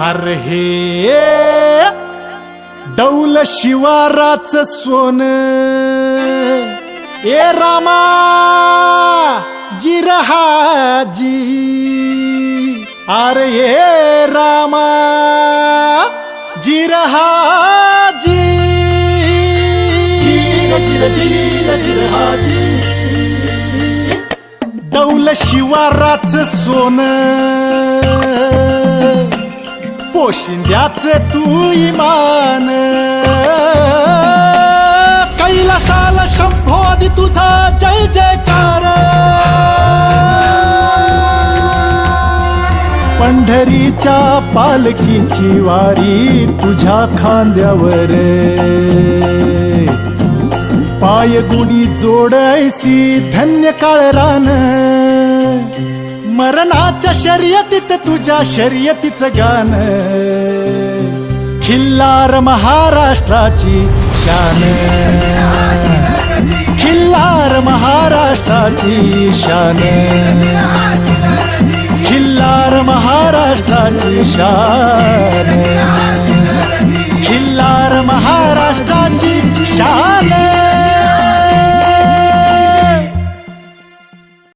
अरे हे डौल शिवाराच सोन. ए रामा जिरहाजी अरे ये रामा जिरहाजी जिर जिर जिर जिरहाजी डौल शिवाराच सोन. पोशिंद्याच तू इमान. कैलासाला शंभोदी तुझा जय जयकार. पंढरीच्या पालखीची वारी तुझ्या खांद्यावर. पाय गुणी जोडायसी धन्य काळ रान मरणाच्या शर्यतीत तुझ्या शर्यतीचं गाण खिल्लार महाराष्ट्राची शान. खिल्लार महाराष्ट्राची शान. खिल्लार महाराष्ट्राची शान.